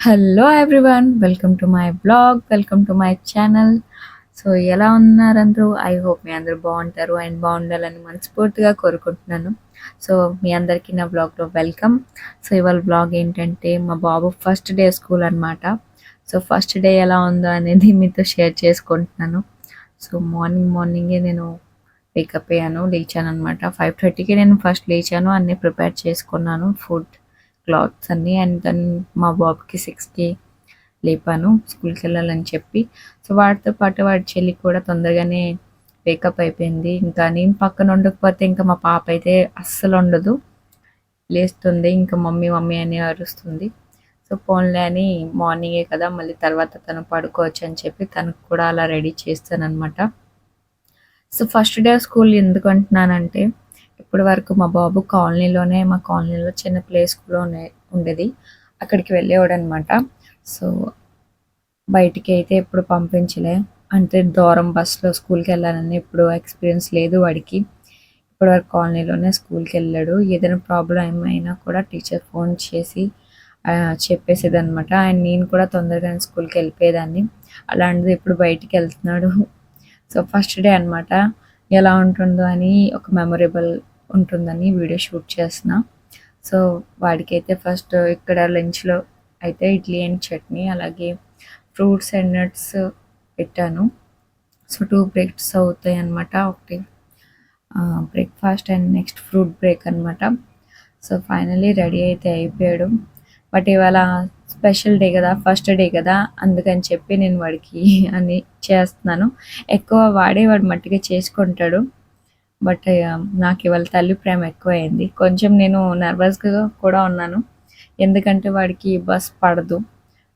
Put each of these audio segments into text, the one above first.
Hello everyone welcome to my blog welcome to my channel so ఎలా ఉన్నారు అందరూ I hope మీ అందరూ బాగుంటారు అండ్ బాగుండాలని మనస్ఫూర్తిగా కోరుకుంటున్నాను. సో మీ అందరికీ నా బ్లాగ్లో వెల్కమ్ సో ఇవాళ బ్లాగ్ ఏంటంటే మా బాబు ఫస్ట్ డే స్కూల్ అనమాట సో ఫస్ట్ డే ఎలా ఉందో అనేది మీతో షేర్ చేసుకుంటున్నాను. సో మార్నింగ్ మార్నింగే నేను పికప్ అయ్యాను లేచాను అనమాట ఫైవ్ థర్టీకి నేను ఫస్ట్ లేచాను అన్నీ ప్రిపేర్ చేసుకున్నాను ఫుడ్ క్లాత్స్ అన్నీ. అండ్ దెన్ మా బాబుకి సిక్స్కి లేపాను స్కూల్కి వెళ్ళాలని చెప్పి. సో వాడితో పాటు వాడి చెల్లి కూడా తొందరగానే వేకప్ అయిపోయింది. ఇంకా నేను పక్కన ఉండకపోతే ఇంకా మా పాప అయితే అస్సలు ఉండదు. లేస్తుంది ఇంకా మమ్మీ మమ్మీ అని అరుస్తుంది. సో ఫోన్లే అని మార్నింగే కదా మళ్ళీ తర్వాత తను పడుకోవచ్చు అని చెప్పి తనకు కూడా అలా రెడీ చేస్తానన్నమాట. సో ఫస్ట్ డే స్కూల్ ఎందుకు అంటున్నానంటే ఇప్పటి వరకు మా బాబు కాలనీలోనే మా కాలనీలో చిన్న ప్లే స్కూల్ ఉండేది. అక్కడికి వెళ్ళేవాడు అనమాట సో బయటికి అయితే ఎప్పుడు పంపించలే. అంటే దూరం బస్సులో స్కూల్కి వెళ్ళాలని ఎప్పుడు ఎక్స్పీరియన్స్ లేదు వాడికి. ఇప్పుడు వరకు కాలనీలోనే స్కూల్కి వెళ్ళాడు. ఏదైనా ప్రాబ్లం ఏమైనా కూడా టీచర్ ఫోన్ చేసి చెప్పేసేది అనమాట అండ్ నేను కూడా తొందరగానే స్కూల్కి వెళ్ళిపోయేదాన్ని. అలాంటిది ఇప్పుడు బయటికి వెళ్తున్నాడు. సో ఫస్ట్ డే అనమాట ఎలా ఉంటుందో అని ఒక మెమొరబుల్ ఉంటుందని వీడియో షూట్ చేసిన సో వాడికైతే ఫస్ట్ ఇక్కడ లంచ్లో అయితే ఇడ్లీ అండ్ చట్నీ అలాగే ఫ్రూట్స్ అండ్ నట్స్ పెట్టాను. సో టూ బ్రేక్స్ అవుతాయి అనమాట ఒకటి breakfast and next fruit break అనమాట సో ఫైనలీ రెడీ అయితే అయిపోయాడు. బట్ ఇవాళ స్పెషల్ డే కదా ఫస్ట్ డే కదా అందుకని చెప్పి నేను వాడికి అని చేస్తున్నాను. ఎక్కువ వాడే వాడు మట్టిగా చేసుకుంటాడు. బట్ నాకు ఇవాళ తల్లి ప్రేమ ఎక్కువైంది. కొంచెం నేను నర్వస్గా కూడా ఉన్నాను. ఎందుకంటే వాడికి బస్ పడదు.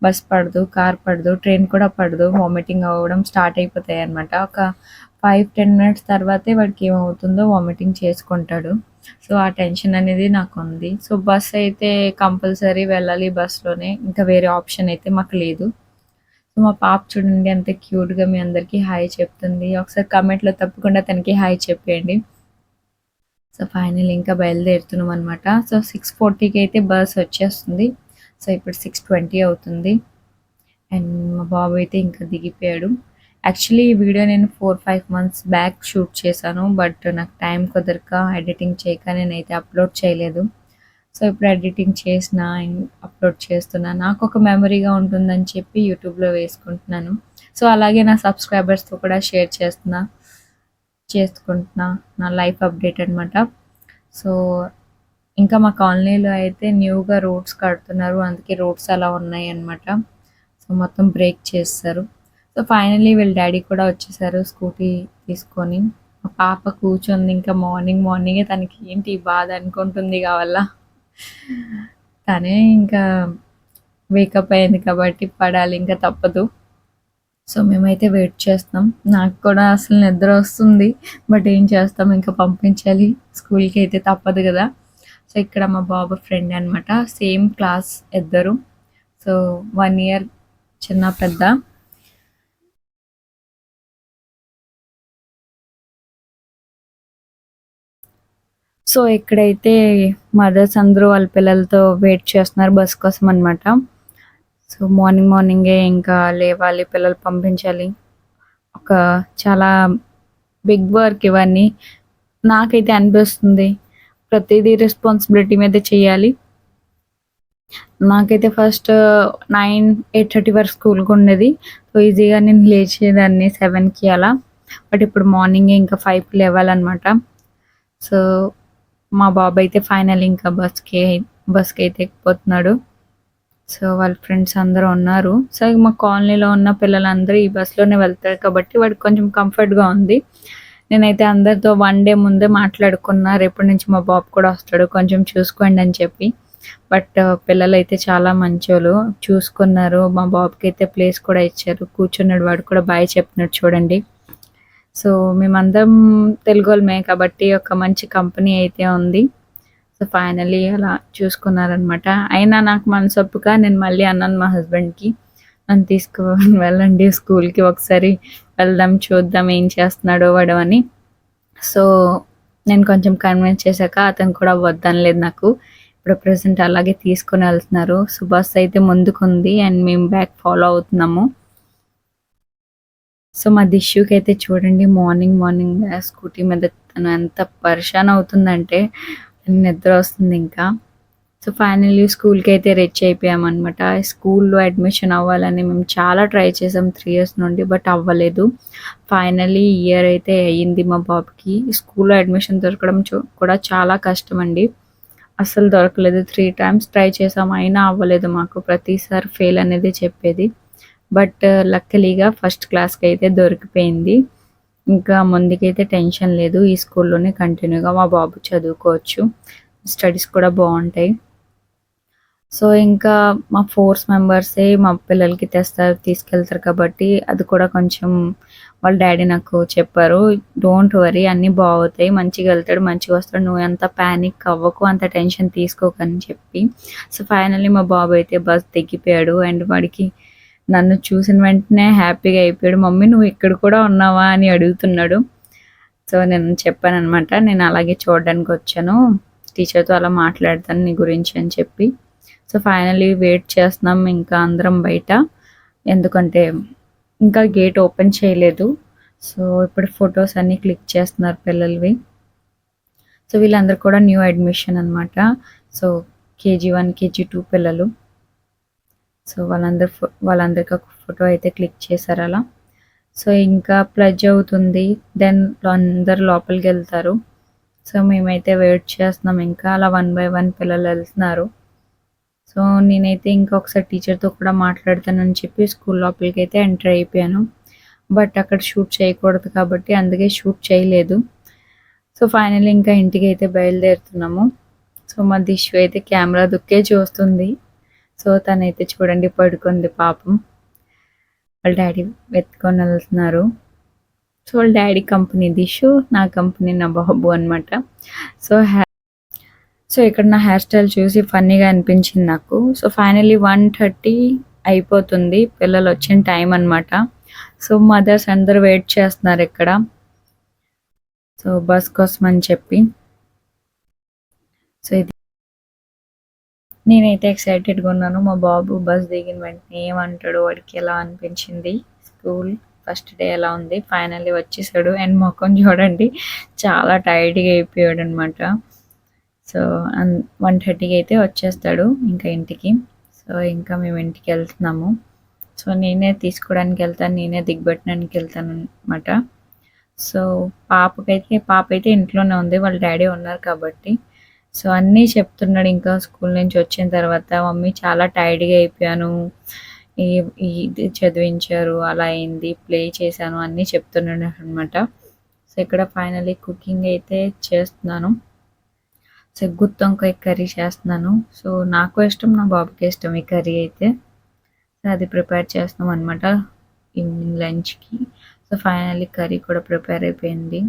బస్ పడదు కార్ పడదు ట్రైన్ కూడా పడదు. వామిటింగ్ అవ్వడం స్టార్ట్ అయిపోతాయి అనమాట ఒక ఫైవ్ టెన్ మినిట్స్ తర్వాతే వాడికి ఏమవుతుందో వామిటింగ్ చేసుకుంటాడు. సో ఆ టెన్షన్ అనేది నాకు ఉంది. సో బస్ అయితే కంపల్సరీ వెళ్ళాలి బస్లోనే. ఇంకా వేరే ఆప్షన్ అయితే మాకు లేదు. సో మా పాప చూడండి ఎంత క్యూట్గా మీ అందరికీ హాయ్ చెప్తుంది. ఒకసారి కమెంట్లో తప్పకుండా తనకి హాయ్ చెప్పేయండి. సో ఫైనల్ ఇంకా బయలుదేరుతున్నాం అనమాట సో సిక్స్ ఫార్టీకి అయితే బస్ వచ్చేస్తుంది. సో ఇప్పుడు సిక్స్ ట్వంటీ అవుతుంది. అండ్ మా బాబు అయితే ఇంకా దిగిపోయాడు. యాక్చువల్లీ ఈ వీడియో నేను four five months back shoot చేశాను బట్ నాకు టైం కుదరక ఎడిటింగ్ చేయక నేనైతే అప్లోడ్ చేయలేదు. సో ఇప్పుడు ఎడిటింగ్ చేసిన అప్లోడ్ చేస్తున్నా నాకు ఒక మెమరీగా ఉంటుందని చెప్పి యూట్యూబ్లో వేసుకుంటున్నాను. సో అలాగే నా సబ్స్క్రైబర్స్తో కూడా షేర్ చేస్తున్నా చేసుకుంటున్నా నా లైఫ్ అప్డేట్ అనమాట సో ఇంకా మా కాలనీలో అయితే న్యూగా రోడ్స్ కడుతున్నారు అందుకే రోడ్స్ అలా ఉన్నాయి అనమాట సో మొత్తం బ్రేక్ చేస్తారు. సో ఫైనలీ వీళ్ళ డాడీ కూడా వచ్చేసారు స్కూటీ తీసుకొని. మా పాప కూర్చుంది ఇంకా మార్నింగ్ మార్నింగే తనకి ఏంటి బాధ అనుకుంటుంది కావాలా? తనే ఇంకా వేకప్ అయింది కాబట్టి పడాలి ఇంకా తప్పదు. సో మేమైతే వెయిట్ చేస్తాం నాకు కూడా అసలు నిద్ర వస్తుంది బట్ ఏం చేస్తాం? ఇంకా పంపించాలి. స్కూల్కి అయితే తప్పదు కదా. సో ఇక్కడ మా బాబు ఫ్రెండ్ అనమాట సేమ్ క్లాస్ ఇద్దరు. సో వన్ ఇయర్ చిన్న పెద్ద. సో ఇక్కడైతే మదర్స్ అందరూ వాళ్ళ పిల్లలతో వెయిట్ చేస్తున్నారు బస్ కోసం అనమాట సో మార్నింగ్ మార్నింగే ఇంకా లేవాలి పిల్లలు పంపించాలి. ఒక చాలా బిగ్ వర్క్ ఇవన్నీ. నాకైతే అనిపిస్తుంది. ప్రతిదీ రెస్పాన్సిబిలిటీ మీద చేయాలి. నాకైతే ఫస్ట్ నైన్ ఎయిట్ థర్టీ వరకు స్కూల్కి ఉండేది. సో ఈజీగా నేను లేచేదాన్ని సెవెన్కి అలా. బట్ ఇప్పుడు మార్నింగ్ ఇంకా ఫైవ్కి లేవాలన్నమాట. సో మా బాబు అయితే ఫైనల్ ఇంకా బస్కి బస్కి అయితే ఎక్కిపోతున్నాడు. సో వాళ్ళ ఫ్రెండ్స్ అందరూ ఉన్నారు. సో మా కాలనీలో ఉన్న పిల్లలందరూ ఈ బస్లోనే వెళ్తారు కాబట్టి వాడికి కొంచెం కంఫర్ట్గా ఉంది. నేనైతే అందరితో వన్ డే ముందే మాట్లాడుకున్నా రేపటి నుంచి మా బాబు కూడా వస్తాడు కొంచెం చూసుకోండి అని చెప్పి. బట్ పిల్లలు అయితే చాలా మంచోళ్ళు చూసుకున్నారు. మా బాబుకి అయితే ప్లేస్ కూడా ఇచ్చారు కూర్చున్నాడు వాడు కూడా బాయ్ చెప్తున్నాడు చూడండి. సో మేమందరం తెలుగు వాళ్ళమే కాబట్టి ఒక మంచి కంపెనీ అయితే ఉంది. సో ఫైనలీ అలా చూసుకున్నారనమాట అయినా నాకు మనసొప్పుగా నేను మళ్ళీ అన్నాను మా హస్బెండ్కి నన్ను తీసుకుని వెళ్ళండి స్కూల్కి ఒకసారి వెళ్దాం చూద్దాం ఏం చేస్తున్నాడో వాడు అని. సో నేను కొంచెం కన్విన్స్ చేశాక అతను కూడా వద్దనలేదు నాకు. ఇప్పుడు ప్రెసెంట్ అలాగే తీసుకొని వెళ్తున్నారు. సుభాష్ అయితే ముందుకుంది అండ్ మేము బ్యాక్ ఫాలో అవుతున్నాము. సో మా దిష్యూకి అయితే చూడండి మార్నింగ్ మార్నింగ్ స్కూటీ మీద తను ఎంత పరిశాన్ అవుతుందంటే నిద్ర వస్తుంది ఇంకా. సో ఫైనల్లీ స్కూల్కి అయితే రెచ్ అయిపోయామన్నమాట. స్కూల్లో అడ్మిషన్ అవ్వాలని మేము చాలా ట్రై చేసాం త్రీ ఇయర్స్ నుండి బట్ అవ్వలేదు. ఫైనల్లీ ఇయర్ అయితే అయ్యింది మా బాబుకి. స్కూల్లో అడ్మిషన్ దొరకడం చూ- కూడా చాలా కష్టం అండి. అస్సలు దొరకలేదు. త్రీ టైమ్స్ ట్రై చేసాం అయినా అవ్వలేదు మాకు. ప్రతిసారి ఫెయిల్ అనేది చెప్పేది. బట్ లక్కలీగా ఫస్ట్ క్లాస్కి అయితే దొరికిపోయింది. ఇంకా ముందుకైతే టెన్షన్ లేదు. ఈ స్కూల్లోనే కంటిన్యూగా మా బాబు చదువుకోవచ్చు. స్టడీస్ కూడా బాగుంటాయి. సో ఇంకా మా ఫోర్స్ మెంబర్సే మా పిల్లలకి తెస్తారు తీసుకెళ్తారు కాబట్టి అది కూడా కొంచెం వాళ్ళ డాడీ నాకు చెప్పారు. డోంట్ వరీ అన్నీ బాగుతాయి. మంచిగా వెళ్తాడు మంచిగా వస్తాడు. నువ్వు ఎంత ప్యానిక్ అవ్వకు అంత టెన్షన్ తీసుకోకని చెప్పి. సో ఫైనల్లీ మా బాబు అయితే బస్ దిగిపోయాడు. అండ్ వాడికి నన్ను చూసిన వెంటనే హ్యాపీగా అయిపోయాడు. మమ్మీ నువ్వు ఇక్కడ కూడా ఉన్నావా? అని అడుగుతున్నాడు. సో నేను చెప్పాను అనమాట నేను అలాగే చూడడానికి వచ్చాను. టీచర్తో అలా మాట్లాడతాను నీ గురించి అని చెప్పి. సో ఫైనలీ వెయిట్ చేస్తున్నాం ఇంకా అందరం బయట. ఎందుకంటే ఇంకా గేట్ ఓపెన్ చేయలేదు. సో ఇప్పుడు ఫొటోస్ అన్నీ క్లిక్ చేస్తున్నారు పిల్లలవి. సో వీళ్ళందరూ కూడా న్యూ అడ్మిషన్ అన్నమాట. So KG one KG two పిల్లలు. సో వాళ్ళందరూ వాళ్ళందరికీ ఒక ఫోటో అయితే క్లిక్ చేశారు అలా. సో ఇంకా ప్లజ్ అవుతుంది. దెన్ అందరు లోపలికి వెళ్తారు. సో మేమైతే వెయిట్ చేస్తున్నాం. ఇంకా అలా వన్ బై వన్ పిల్లలు వెళ్తున్నారు. సో నేనైతే ఇంకా ఒకసారి టీచర్తో కూడా మాట్లాడతానని చెప్పి స్కూల్ లోపలికి అయితే ఎంటర్ అయిపోయాను. బట్ అక్కడ షూట్ చేయకూడదు కాబట్టి అందుకే షూట్ చేయలేదు. సో ఫైనల్ ఇంకా ఇంటికి అయితే బయలుదేరుతున్నాము. సో మా దిష్యు అయితే కెమెరా దుక్కే చూస్తుంది. సో తనైతే చూడండి పడుకుంది పాపం. వాళ్ళ డాడీ వెతుకొని వెళ్తున్నారు. సో వాళ్ళ డాడీ కంపెనీ దిషు నా కంపెనీ నా బాబు అనమాట సో హ్యా సో ఇక్కడ నా హెయిర్ స్టైల్ చూసి ఫన్నీగా అనిపించింది నాకు. సో ఫైనలీ వన్ థర్టీ అయిపోతుంది పిల్లలు వచ్చిన టైం అన్నమాట. సో మదర్స్ అందరు వెయిట్ చేస్తున్నారు ఇక్కడ. సో బస్ కోసం అని చెప్పి. సో ఇది నేనైతే ఎక్సైటెడ్గా ఉన్నాను. మా బాబు బస్ దిగిన వెంటనే ఏమంటాడు వాడికి ఎలా అనిపించింది? స్కూల్ ఫస్ట్ డే ఎలా ఉంది? ఫైనల్లీ వచ్చేసాడు. అండ్ ముఖం చూడండి చాలా టైర్డ్గా అయిపోయాడు అనమాట సో వన్ థర్టీకి అయితే వచ్చేస్తాడు ఇంకా ఇంటికి. సో ఇంకా మేము ఇంటికి వెళ్తున్నాము. సో నేనే తీసుకోవడానికి వెళ్తాను నేనే దిగబెట్టడానికి వెళ్తాను అనమాట సో పాపకైతే పాప అయితే ఇంట్లోనే ఉంది. వాళ్ళ డాడీ ఉన్నారు కాబట్టి సో అన్నీ చెప్తున్నాడు ఇంకా స్కూల్ నుంచి వచ్చిన తర్వాత మమ్మీ చాలా టైర్డ్గా అయిపోయాను. ఈ ఇది చదివించారు అలా అయింది ప్లే చేశాను అన్నీ చెప్తున్నాడు అనమాట సో ఇక్కడ ఫైనలీ కుకింగ్ అయితే చేస్తున్నాను. సో గుత్తొంకాయ కర్రీ చేస్తున్నాను. సో నాకు ఇష్టం నా బాబుకి ఇష్టం ఈ కర్రీ అయితే. సో అది ప్రిపేర్ చేస్తున్నాం అనమాట ఈవినింగ్ లంచ్కి. సో ఫైనల్లీ కర్రీ కూడా ప్రిపేర్ అయిపోయింది.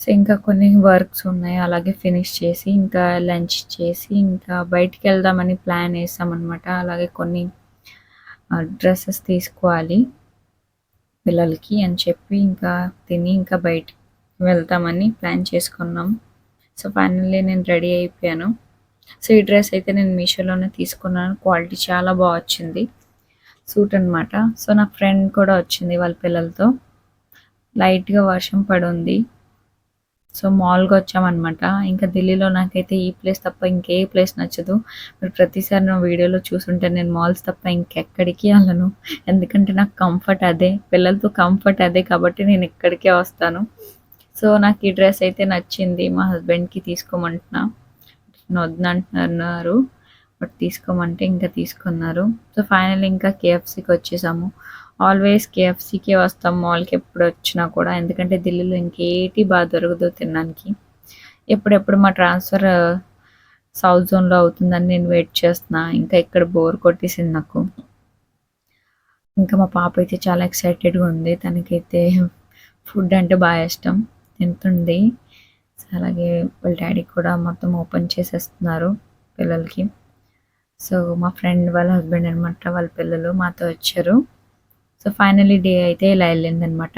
సో ఇంకా కొన్ని వర్క్స్ ఉన్నాయి. అలాగే ఫినిష్ చేసి ఇంకా లంచ్ చేసి ఇంకా బయటికి వెళ్దామని ప్లాన్ వేసామన్నమాట. అలాగే కొన్ని డ్రెస్సెస్ తీసుకోవాలి పిల్లలకి అని చెప్పి ఇంకా తిని ఇంకా బయటికి వెళ్తామని ప్లాన్ చేసుకున్నాం. సో ఫైనల్లీ నేను రెడీ అయిపోయాను. సో ఈ డ్రెస్ అయితే నేను మీషోలోనే తీసుకున్నాను. క్వాలిటీ చాలా బాగా వచ్చింది. సూట్ అనమాట సో నా ఫ్రెండ్ కూడా వచ్చింది వాళ్ళ పిల్లలతో. లైట్గా వర్షం పడి ఉంది సో మాల్గా వచ్చామన్నమాట. ఇంకా ఢిల్లీలో నాకైతే ఈ ప్లేస్ తప్ప ఇంకే ప్లేస్ నచ్చదు. మీరు ప్రతిసారి నా వీడియోలో చూసుంటే నేను మాల్స్ తప్ప ఇంకెక్కడికి వెళ్ళను. ఎందుకంటే నాకు కంఫర్ట్ అదే. పిల్లలతో కంఫర్ట్ అదే కాబట్టి నేను ఇక్కడికే వస్తాను. సో నాకు ఈ డ్రెస్ అయితే నచ్చింది. మా హస్బెండ్కి తీసుకోమంటున్నా. నేను వద్దంటున్నారు బట్ తీసుకోమంటే ఇంకా తీసుకున్నారు. సో ఫైనల్ ఇంకా కేఎఫ్సీకి వచ్చేసాము. ఆల్వేస్ కేఎఫ్సీకే వస్తాం మాల్కి ఎప్పుడు వచ్చినా కూడా. ఎందుకంటే ఢిల్లీలో ఇంకేటి బాగా దొరకదు తినడానికి. ఎప్పుడెప్పుడు మా ట్రాన్స్ఫర్ సౌత్ జోన్లో అవుతుందని నేను వెయిట్ చేస్తున్నా. ఇంకా ఇక్కడ బోర్ కొట్టేసింది నాకు. ఇంకా మా పాప అయితే చాలా ఎక్సైటెడ్గా ఉంది. తనకైతే ఫుడ్ అంటే బాగా ఇష్టం. తింటుంది. అలాగే వాళ్ళ డాడీ కూడా మొత్తం ఓపెన్ చేసేస్తున్నారు పిల్లలకి. సో మా ఫ్రెండ్ వాళ్ళ హస్బెండ్ అనమాట వాళ్ళ పిల్లలు మాతో వచ్చారు. సో ఫైనలీ డే అయితే ఇలా వెళ్ళింది అనమాట